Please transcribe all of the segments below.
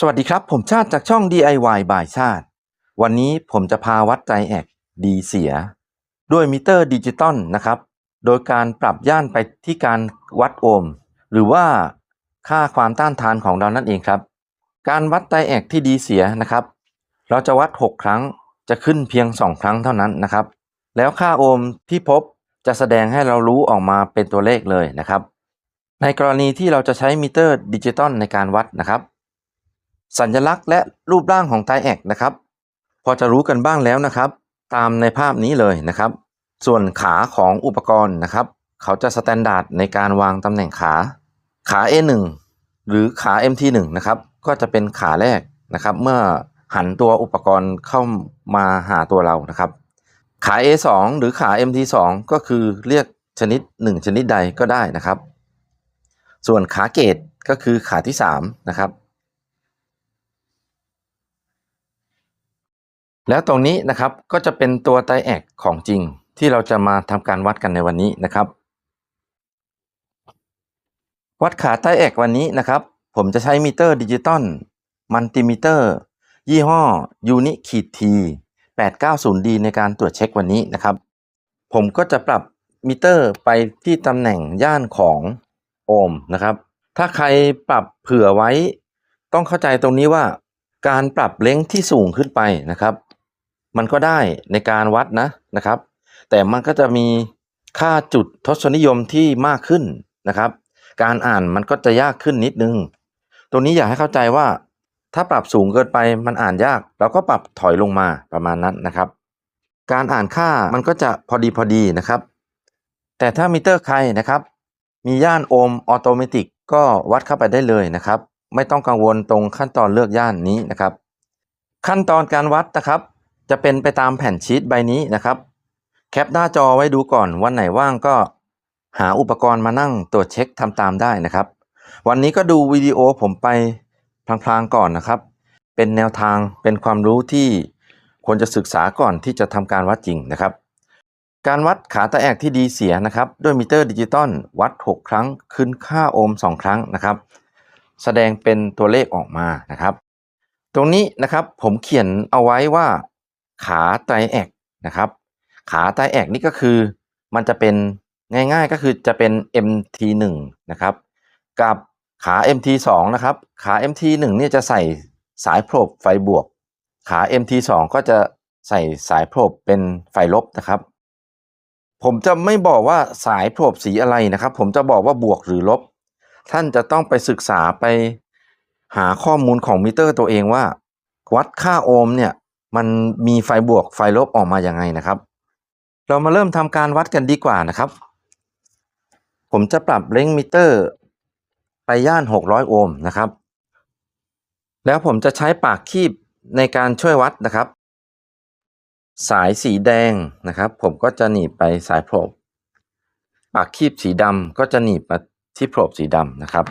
สวัสดีครับ ผมชาติจากช่อง DIY บายชาติ วันนี้ผมจะพาวัดไตรแอกดีเสีย ด้วยมิเตอร์ดิจิตอลนะครับ โดยการปรับย่านไปที่การวัดโอห์มหรือว่าค่าความต้านทานของเรานั่นเองครับ การวัดไตรแอกที่ดีเสียนะครับ เราจะวัด 6 ครั้งจะขึ้นเพียง 2 ครั้งเท่านั้นนะครับ แล้วค่าโอห์มที่พบจะแสดงให้เรารู้ออกมาเป็นตัวเลขเลยนะครับ ในกรณีที่เราจะใช้มิเตอร์ดิจิตอลในการวัดนะครับ สัญลักษณ์และรูปร่างของไตแอกนะครับ พอจะรู้กันบ้างแล้วนะครับ ตามในภาพนี้เลยนะครับ ส่วนขาของอุปกรณ์นะครับ เขาจะสแตนดาร์ดในการวางตำแหน่งขา ขา A1 หรือขา MT1 นะครับก็จะเป็นขาแรกนะครับ เมื่อหันตัวอุปกรณ์เข้ามาหาตัวเรานะครับ ขา A2 หรือขา MT2 ก็คือเรียกชนิด 1 ชนิดใดก็ได้นะครับ ส่วนขาเกตก็คือขาที่3นะครับ แล้วตรงนี้นะครับก็จะเป็นตัวไตแอกของจริงที่เราจะมาทำการวัดกันในวันนี้นะครับ วัดขาไตแอกวันนี้นะครับ ผมจะใช้มิเตอร์ดิจิตอลมัลติมิเตอร์ ยี่ห้อยูนิขีดที 890D ในการตรวจเช็ควันนี้นะครับ ผมก็จะปรับมิเตอร์ไปที่ตำแหน่งย่านของโอห์มนะครับ ถ้าใครปรับเผื่อไว้ ต้องเข้าใจตรงนี้ว่าการปรับเล้งที่สูงขึ้นไปนะครับ มันก็ได้ในการวัดนะนะครับ แต่มันก็จะมีค่าจุดทศนิยมที่มากขึ้นนะครับ การอ่านมันก็จะยากขึ้นนิดนึง ตรงนี้อยากให้เข้าใจว่า ถ้าปรับสูงเกินไปมันอ่านยากเราก็ปรับถอยลงมาประมาณนั้นนะครับ การอ่านค่ามันก็จะพอดีพอดีนะครับ แต่ถ้ามิเตอร์ใครนะครับ มีย่านโอห์มออโตเมติกก็วัดเข้าไปได้เลยนะครับ ไม่ต้องกังวลตรงขั้นตอนเลือกย่านนี้นะครับ ขั้นตอนการวัดนะครับ จะเป็นไปตามแผ่นชีตใบนี้นะครับ แคปหน้าจอไว้ดูก่อนวันไหนว่างก็หาอุปกรณ์มานั่งตรวจเช็คทำตามได้นะครับ วันนี้ก็ดูวิดีโอผมไปพลางๆก่อนนะครับ เป็นแนวทางเป็นความรู้ที่ควรจะศึกษาก่อนที่จะทำการวัดจริงนะครับ การวัดขาตะแอกที่ดีเสียนะครับ ด้วยมิเตอร์ดิจิตอลวัด 6 ครั้งขึ้นค่าโอห์ม2 ครั้งนะครับ แสดงเป็นตัวเลขออกมานะครับ ตรงนี้นะครับผมเขียนเอาไว้ว่า ขาไตรแอกนะครับขาไตรแอกนี่ก็คือมันจะเป็นง่ายๆก็คือจะเป็น MT1 นะครับกับขา MT2 นะครับขา MT1 เนี่ยจะใส่สายโพรบไฟบวก ขา MT2 ก็จะใส่สายโพรบเป็นไฟลบนะครับ ผมจะไม่บอกว่าสายโพรบสีอะไรนะครับ ผมจะบอกว่าบวกหรือลบ ท่านจะต้องไปศึกษาไปหาข้อมูลของมิเตอร์ตัวเองว่า วัดค่าโอห์มเนี่ย มันมีไฟบวกไฟลบออกมาอย่างไงนะครับ เรามาเริ่มทำการวัดกันดีกว่านะครับ ผมจะปรับเล้งมิเตอร์ ไปย่าน 600 โอห์มนะครับ แล้วผมจะใช้ปากคีบในการช่วยวัดนะครับ สายสีแดงนะครับ ผมก็จะหนีบไปสายโพรบปากคีบสีดำก็จะหนีบมาที่โพรบสีดำนะครับ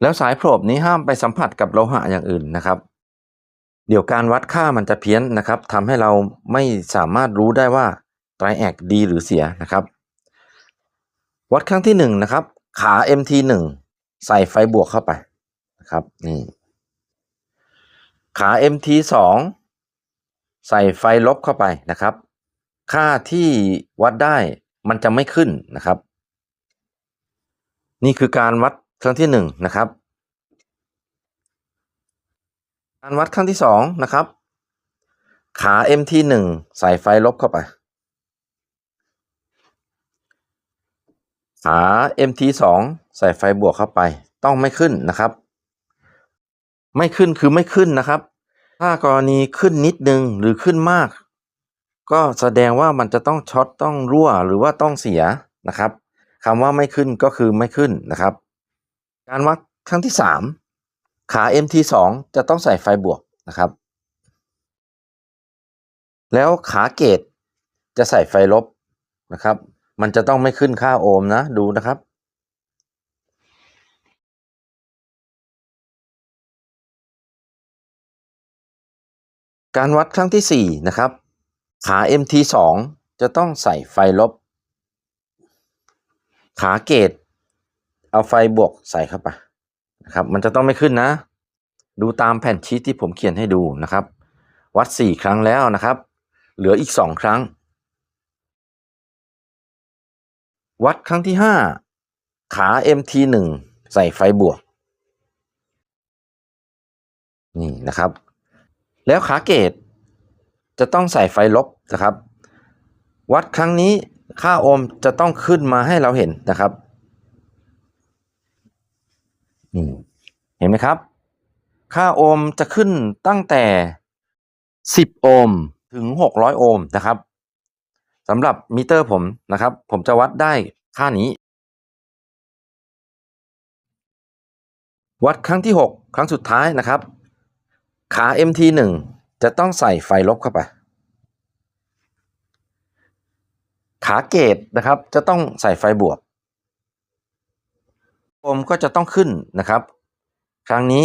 แล้วสายโพรบนี้ห้ามไปสัมผัสกับโลหะอย่างอื่นนะครับ เดี๋ยวการวัดค่ามันจะเพี้ยนนะครับทำให้เราไม่สามารถรู้ได้ว่าไตรแอกดีหรือเสียนะครับ วัดครั้งที่หนึ่งนะครับ ขา MT1 ใส่ไฟบวกเข้าไปนะครับนี่ขา MT2 ใส่ไฟลบเข้าไปนะครับ ค่าที่วัดได้มันจะไม่ขึ้นนะครับ นี่คือการวัดครั้งที่หนึ่งนะครับ การวัดครั้งที่สองนะครับ ขา MT1 ใส่ไฟลบเข้าไป ขา MT2 ใส่ไฟบวกเข้าไป ต้องไม่ขึ้นนะครับ ไม่ขึ้นคือไม่ขึ้นนะครับ ถ้ากรณีขึ้นนิดนึงหรือขึ้นมาก ก็แสดงว่ามันจะต้องช็อตต้องรั่วหรือว่าต้องเสียนะครับคำว่าไม่ขึ้นก็คือไม่ขึ้นนะครับ การวัดครั้งที่สาม ขา MT2 จะต้องใส่ไฟบวกนะครับ แล้วขาเกตจะใส่ไฟลบนะครับ มันจะต้องไม่ขึ้นค่าโอห์มนะดูนะครับการวัดครั้งที่ 4 นะครับ ขา MT2 จะต้องใส่ไฟลบ ขาเกต เอาไฟบวกใส่เข้าไป นะครับมันจะต้องไม่ขึ้นนะ ดูตามแผ่นชีตที่ผมเขียนให้ดูนะครับ วัด 4 ครั้งแล้วนะครับ เหลืออีก 2 ครั้ง วัดครั้งที่ 5 ขา MT1 ใส่ไฟบวก นี่นะครับ แล้วขาเกตจะต้องใส่ไฟลบนะครับ วัดครั้งนี้ค่าโอห์มจะต้องขึ้นมาให้เราเห็นนะครับ นี่เห็นไหมครับ ค่าโอห์มจะขึ้นตั้งแต่ 10 โอห์มถึง 600 โอห์มนะครับสำหรับมิเตอร์ผมนะครับ ผมจะวัดได้ค่านี้ วัดครั้งที่ 6 ครั้งสุดท้ายนะครับ ขา MT1 จะต้องใส่ไฟลบเข้าไป ขาเกตนะครับ จะต้องใส่ไฟบวก มก็จะต้องขึ้นนะครับ ครั้งนี้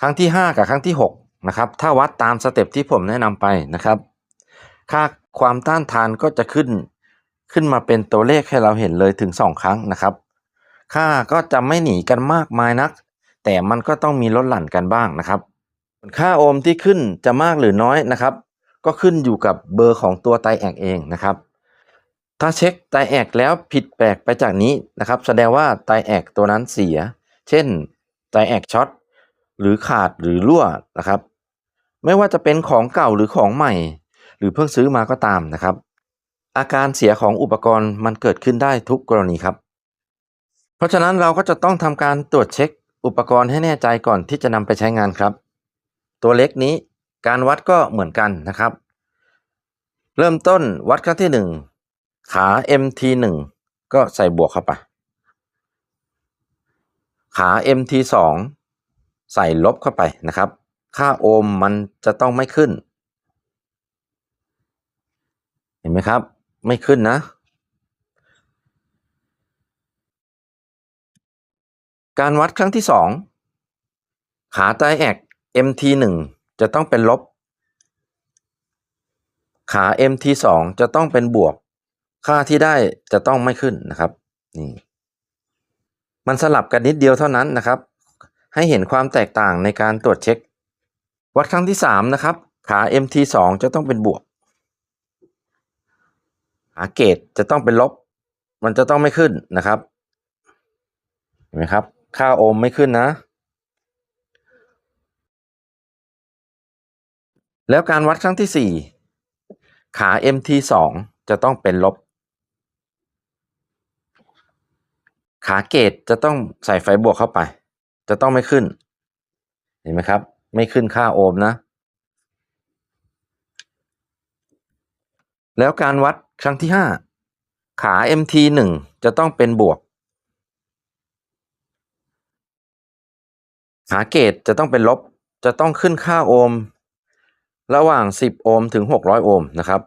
ครั้งที่ 5 กับครั้งที่6นะครับถ้าวัดตามสเต็ปที่ผมแนะนำไปนะครับ ค่าความต้านทานก็จะขึ้นขึ้นมาเป็นตัวเลขให้เราเห็นเลยถึง 2 ครั้งนะครับ ค่าก็จะไม่หนีกันมากมายนัก แต่มันก็ต้องมีลดหลั่นกันบ้างนะครับค่าโอห์มที่ขึ้นจะมากหรือน้อยนะครับ ก็ขึ้นอยู่กับเบอร์ของตัวไตแอกเองนะครับ ถ้าเช็คไตแอกแล้วผิดแปลกไปจากนี้นะครับ แสดงว่าไตแอกตัวนั้นเสีย เช่นไตแอกช็อตหรือขาดหรือรั่วนะครับ ไม่ว่าจะเป็นของเก่าหรือของใหม่ หรือเพิ่งซื้อมาก็ตามนะครับ อาการเสียของอุปกรณ์มันเกิดขึ้นได้ทุกกรณีครับ เพราะฉะนั้นเราก็จะต้องทำการตรวจเช็คอุปกรณ์ให้แน่ใจก่อนที่จะนำไปใช้งานครับ ตัวเล็กนี้การวัดก็เหมือนกันนะครับ เริ่มต้นวัดครั้งที่ 1 ขา MT1 ก็ใส่บวกเข้าไป ขา MT2 ใส่ลบเข้าไปนะครับ ค่าโอห์มมันจะต้องไม่ขึ้น เห็นไหมครับ ไม่ขึ้นนะ การวัดครั้งที่ 2 ขาไตแอก MT1 จะต้องเป็นลบ ขา MT2 จะต้องเป็นบวก ค่าที่ได้จะต้องไม่ขึ้นนะครับนี่มันสลับกันนิดเดียวเท่านั้นนะครับ ให้เห็นความแตกต่างในการตรวจเช็ค วัดครั้งที่ 3 นะครับ ขา MT2 จะต้องเป็นบวก ขาเกตจะต้องเป็นลบ มันจะต้องไม่ขึ้นนะครับ เห็นไหมครับ ค่าโอห์มไม่ขึ้นนะ แล้วการวัดครั้งที่ 4 ขา MT2 จะต้องเป็นลบ ขาเกตจะต้องใส่ไฟบวกเข้าไป จะต้องไม่ขึ้น เห็นไหมครับ ไม่ขึ้นค่าโอห์มนะ แล้วการวัดครั้งที่5ขา MT1 จะต้องเป็นบวก ขาเกตจะต้องเป็นลบ จะต้องขึ้นค่าโอห์มระหว่าง 10 โอห์มถึง 600 โอห์มนะครับ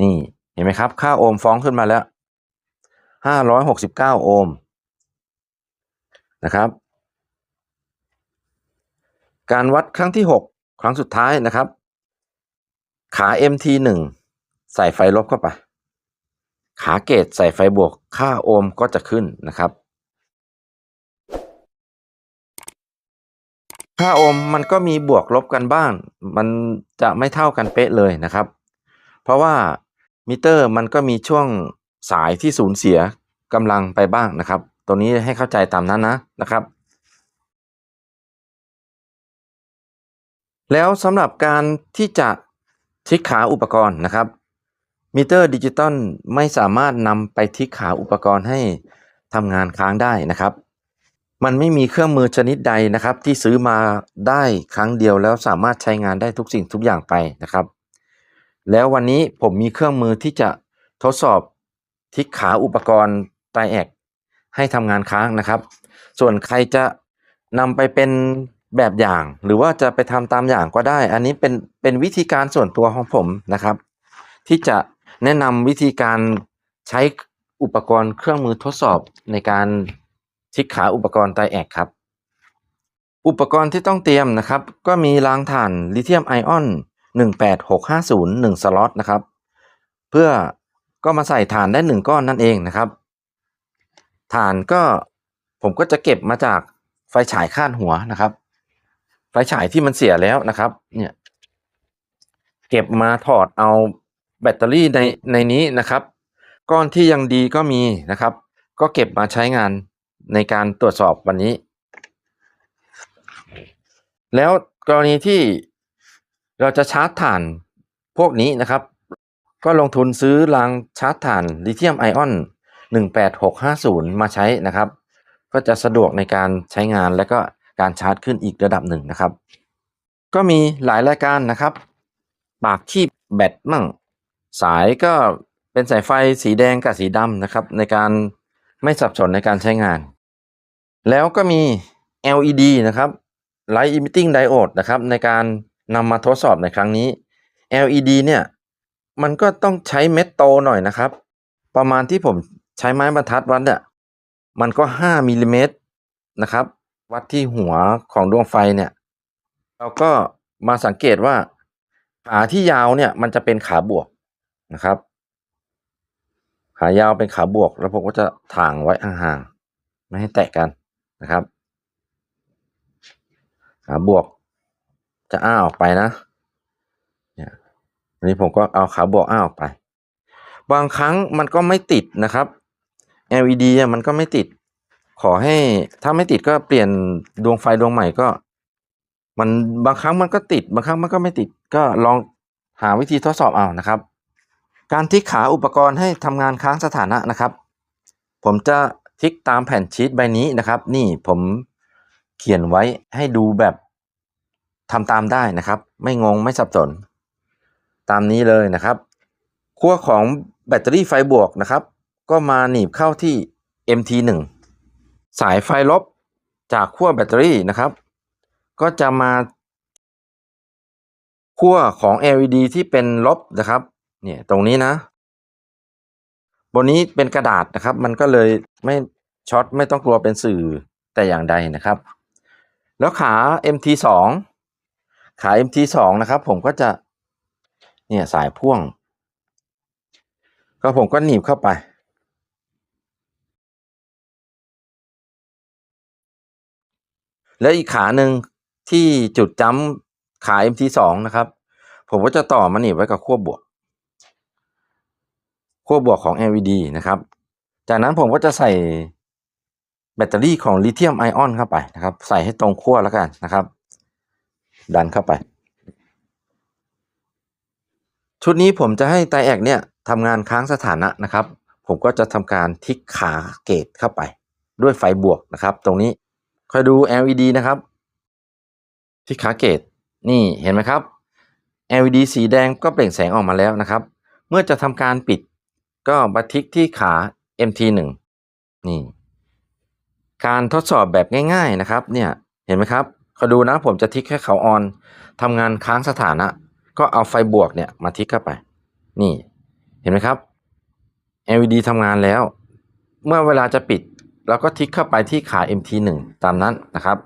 นี่ เห็นไหมครับ ค่าโอห์มฟ้องขึ้นมาแล้ว 569 โอห์มนะครับ การวัดครั้งที่ 6 ครั้งสุดท้ายนะครับ ขา MT1 ใส่ไฟลบเข้าไป ขาเกตใส่ไฟบวก ค่าโอห์มก็จะขึ้นนะครับ ค่าโอห์มมันก็มีบวกลบกันบ้าง มันจะไม่เท่ากันเป๊ะเลยนะครับ เพราะว่ามิเตอร์มันก็มีช่วง สายที่สูญเสียกำลังไปบ้างนะครับตรงนี้ให้เข้าใจตามนั้นนะนะครับ แล้วสำหรับการที่จะทิกขาอุปกรณ์นะครับมิเตอร์ดิจิตอลไม่สามารถนำไปทิกขาอุปกรณ์ให้ทำงานค้างได้นะครับ มันไม่มีเครื่องมือชนิดใดนะครับ ที่ซื้อมาได้ครั้งเดียวแล้วสามารถใช้งานได้ทุกสิ่งทุกอย่างไปนะครับ แล้ววันนี้ผมมีเครื่องมือที่จะทดสอบ ทิกขาอุปกรณ์ไตแอกให้ทำงานค้างนะครับ ส่วนใครจะนำไปเป็นแบบอย่าง หรือว่าจะไปทำตามอย่างก็ได้ อันนี้เป็นเป็นวิธีการส่วนตัวของผมนะครับ ที่จะแนะนำวิธีการใช้อุปกรณ์เครื่องมือทดสอบในการทิกขาอุปกรณ์ไตแอกครับ อุปกรณ์ที่ต้องเตรียมนะครับ ก็มีรางถ่านลิเธียมไอออน 18650 1 สล็อตนะครับ เพื่อ ก็มาใส่ถ่านได้1ก้อนนั่นเองนะครับถ่านก็ผมก็จะเก็บมาจากไฟฉายคาดหัวนะครับ ไฟฉายที่มันเสียแล้วนะครับ เนี่ย เก็บมาถอดเอาแบตเตอรี่ในในนี้นะครับ ก้อนที่ยังดีก็มีนะครับ ก็เก็บมาใช้งานในการตรวจสอบวันนี้ แล้วกรณีที่เราจะชาร์จถ่านพวกนี้นะครับ ก็ลงทุนซื้อรางชาร์จถ่านลิเธียมไอออน 18650 มาใช้นะครับ ก็จะสะดวกในการใช้งานและก็การชาร์จขึ้นอีกระดับหนึ่งนะครับ ก็มีหลายรายการนะครับ ปากคีบแบตมั่ง สายก็เป็นสายไฟสีแดงกับสีดำนะครับ ในการไม่สับสนในการใช้งาน แล้วก็มี LED นะครับ Light Emitting Diode นะครับ ในการนำมาทดสอบในครั้งนี้ LED เนี่ย มันก็ต้องใช้เม็ดโตหน่อยนะครับ ประมาณที่ผมใช้ไม้บรรทัดวัดเนี่ยมันก็5มิลลิเมตรนะครับ วัดที่หัวของดวงไฟเนี่ย เราก็มาสังเกตว่า ขาที่ยาวเนี่ย มันจะเป็นขาบวกนะครับ ขายาวเป็นขาบวก แล้วผมก็จะถ่างไว้ห่างๆไม่ให้แตะกันนะครับขาบวกจะอ้าออกไปนะ นนี้ผมก็เอาขาบวกอ้าออกไป บางครั้งมันก็ไม่ติดนะครับ LED อะมันก็ไม่ติด ขอให้ถ้าไม่ติดก็เปลี่ยนดวงไฟดวงใหม่ก็ มันบางครั้งมันก็ติด บางครั้งมันก็ไม่ติดก็ลองหาวิธีทดสอบเอานะครับ การทิกขาอุปกรณ์ให้ทำงานค้างสถานะนะครับ ผมจะทิกตามแผ่นชีตใบนี้นะครับ นี่ผมเขียนไว้ให้ดูแบบทำตามได้นะครับ ไม่งงไม่สับสน ตามนี้เลยนะครับขั้วของแบตเตอรี่ไฟบวกนะครับ ก็มาหนีบเข้าที่ MT1 สายไฟลบจากขั้วแบตเตอรี่นะครับ ก็จะมาขั้วของ LED ที่เป็นลบนะครับ เนี่ยตรงนี้นะ บนนี้เป็นกระดาษนะครับ มันก็เลยไม่ช็อตไม่ต้องกลัวเป็นสื่อแต่อย่างใดนะครับ แล้วขา MT2 ขา MT2 นะครับ ผมก็จะ เนี่ยสายพ่วง ก็ผมก็หนีบเข้าไป แล้วอีกขาหนึ่งที่จุดจ้ำขา MT2 นะครับ ผมก็จะต่อมาหนีบไว้กับขั้วบวกขั้วบวกของ LED นะครับ จากนั้นผมก็จะใส่แบตเตอรี่ของลิเธียมไอออนเข้าไปนะครับ ใส่ให้ตรงขั้วแล้วกันนะครับ ดันเข้าไป ชุดนี้ผมจะให้ไตแอกเนี่ยทำงานค้างสถานะนะครับ ผมก็จะทำการทิกขาเกตเข้าไป ด้วยไฟบวกนะครับ ตรงนี้คอยดู LED นะครับ ทิกขาเกตนี่เห็นไหมครับ LED สีแดงก็เปล่งแสงออกมาแล้วนะครับ เมื่อจะทำการปิดก็มาทิกที่ขา MT1 นี่ การทดสอบแบบง่าย ๆนะครับ เนี่ยเห็นไหมครับขอยดูนะผมจะทิกให้เขาออนทำงานค้างสถานะ ก็เอาไฟบวกเนี่ยมาทิกเข้าไป นี่เห็นไหมครับ LED ทำงานแล้ว เมื่อเวลาจะปิดเราก็ทิกเข้าไปที่ขา MT1 ตามนั้นนะครับ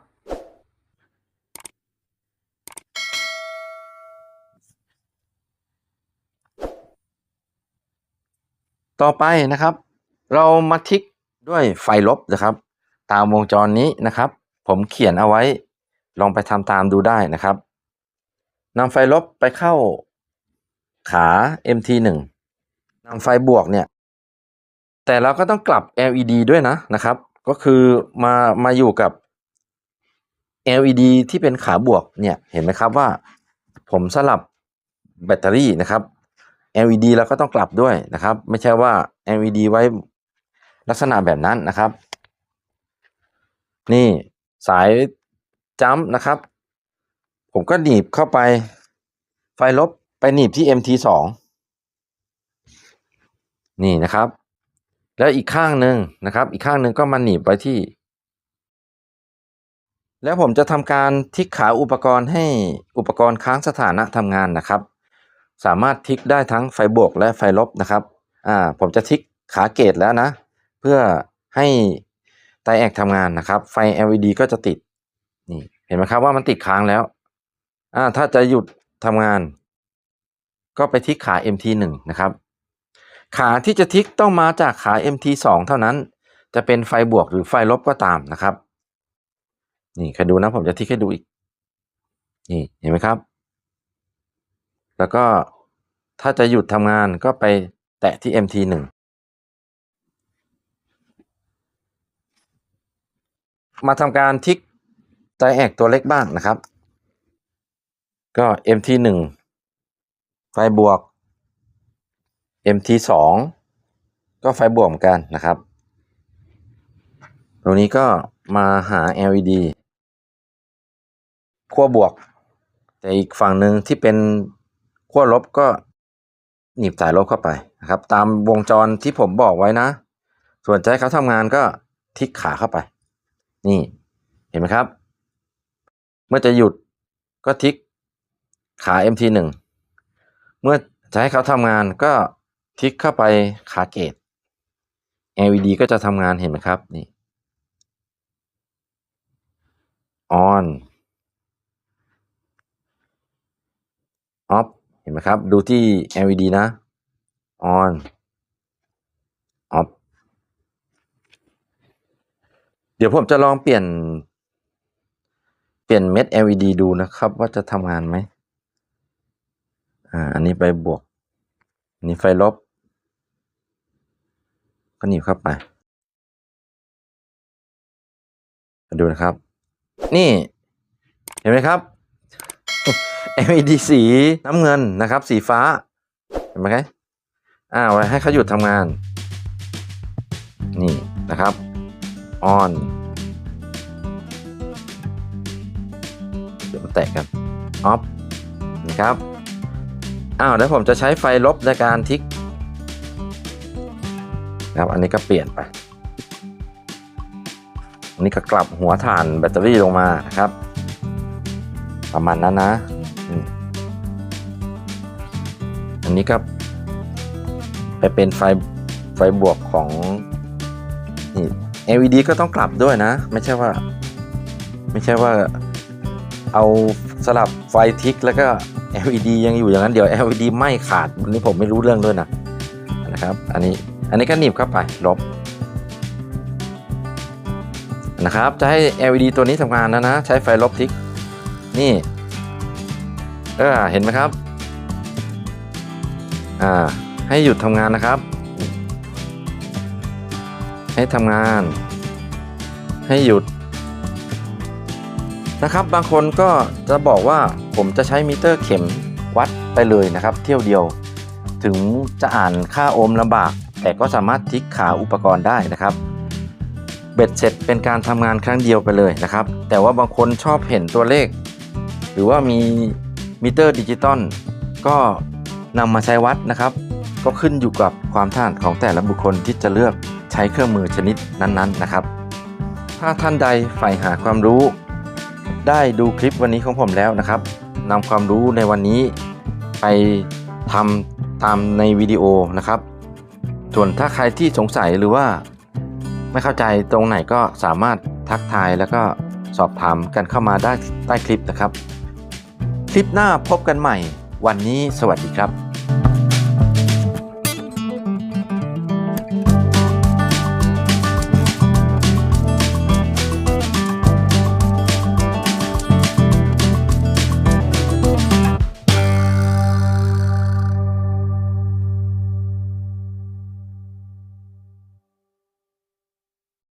ต่อไปนะครับ เรามาทิกด้วยไฟลบนะครับ ตามวงจรนี้นะครับ ผมเขียนเอาไว้ ลองไปทำตามดูได้นะครับ นำไฟลบไปเข้าขา MT1 นำไฟบวกเนี่ย แต่เราก็ต้องกลับ LED ด้วยนะนะครับ ก็คือมามาอยู่กับ LED ที่เป็นขาบวกเนี่ยเห็นไหมครับว่า ผมสลับแบตเตอรี่นะครับ LED เราก็ต้องกลับด้วยนะครับ ไม่ใช่ว่า LED ไว้ลักษณะแบบนั้นนะครับ นี่สายจัมป์นะครับ ผมก็หนีบเข้าไป ไฟลบไปหนีบที่ MT2 นี่นะครับ แล้วอีกข้างหนึ่งนะครับ อีกข้างหนึ่งก็มาหนีบไว้ที่ แล้วผมจะทำการทิกขาอุปกรณ์ให้อุปกรณ์ค้างสถานะทำงานนะครับ สามารถทิกได้ทั้งไฟบวกและไฟลบนะครับ อ่า ผมจะทิกขาเกตแล้วนะ เพื่อให้ไตแอกทำงานนะครับ ไฟ LED ก็จะติด นี่ เห็นไหมครับว่ามันติดค้างแล้ว อ่าถ้าจะหยุดทำงาน ก็ไปทิกขา MT1 นะครับ ขาที่จะทิกต้องมาจากขา MT2 เท่านั้น จะเป็นไฟบวกหรือไฟลบก็ตามนะครับ นี่ใครดูนะผมจะทิกให้ดูอีก นี่เห็นไหมครับ แล้วก็ถ้าจะหยุดทำงานก็ไปแตะที่ MT หนึ่งมาทำการทิกไดแอกตัวเล็กบ้างนะครับ ก็ MT หนึ่งไฟบวก MT สองก็ไฟบวกเหมือนกันนะครับ ตรงนี้ก็มาหา LED ขั้วบวก แต่อีกฝั่งหนึ่งที่เป็นขั้วลบก็หนีบสายลบเข้าไปนะครับ ตามวงจรที่ผมบอกไว้นะ ส่วนให้เขาทำงานก็ทิกขาเข้าไป นี่เห็นไหมครับ เมื่อจะหยุดก็ทิก ขา MT หนึ่งเมื่อจะให้เขาทำงานก็ทิกเข้าไปขาเกต LED ก็จะทำงานเห็นไหมครับนี่ on off เห็นไหมครับ ดูที่ LED นะ on off เดี๋ยวผมจะลองเปลี่ยน เปลี่ยนเม็ด LED ดูนะครับ ว่าจะทำงานไหม อ่า อันนี้ไปบวก อันนี้ไฟลบ ก็หนีบเข้าไป มาดูนะครับ นี่ เห็นไหมครับ LED สีน้ำเงินนะครับ สีฟ้า เห็นไหมครับอ่าไว้ให้เขาหยุดทำงาน นี่นะครับ on เดี๋ยวมาแตะกัน off นะครับ อ้าวแล้วผมจะใช้ไฟลบในการทิกครับอันนี้ก็เปลี่ยนไปอันนี้ก็กลับหัวถ่านแบตเตอรี่ลงมาครับ ประมาณนั้นนะอันนี้ก็ไปเป็นไฟไฟบวกของนี่ LED ก็ต้องกลับด้วยนะ ไม่ใช่ว่า ไม่ใช่ว่าเอาสลับไฟทิกแล้วก็ LED ยังอยู่อย่างนั้นเดี๋ยว LED ไม่ขาดอันนี้ผมไม่รู้เรื่องด้วยนะนะครับ อันนี้อันนี้ก็หนีบเข้าไปลบนะครับจะให้ LED ตัวนี้ทำงานแล้วนะ ใช้ไฟลบทิก นี่เออเห็นไหมครับอ่าให้หยุดทำงานนะครับ ให้ทำงาน ให้หยุด นะครับ บางคนก็จะบอกว่าผมจะใช้มิเตอร์เข็มวัดไปเลยนะครับ เที่ยวเดียว ถึงจะอ่านค่าโอห์มลำบาก แต่ก็สามารถทิกขาอุปกรณ์ได้นะครับ เบ็ดเสร็จเป็นการทำงานครั้งเดียวไปเลยนะครับ แต่ว่าบางคนชอบเห็นตัวเลข หรือว่ามีมิเตอร์ดิจิตอลก็นำมาใช้วัดนะครับ ก็ขึ้นอยู่กับความถนัดของแต่ละบุคคลที่จะเลือกใช้เครื่องมือชนิดนั้นๆนะครับ ถ้าท่านใดใฝ่หาความรู้ ได้ดูคลิปวันนี้ของผมแล้วนะครับนำความรู้ในวันนี้ไปทำตามในวิดีโอนะครับ ส่วนถ้าใครที่สงสัยหรือว่า ไม่เข้าใจตรงไหนก็สามารถทักทายแล้วก็สอบถามกันเข้ามาได้ใต้คลิปนะครับ คลิปหน้าพบกันใหม่ วันนี้สวัสดีครับ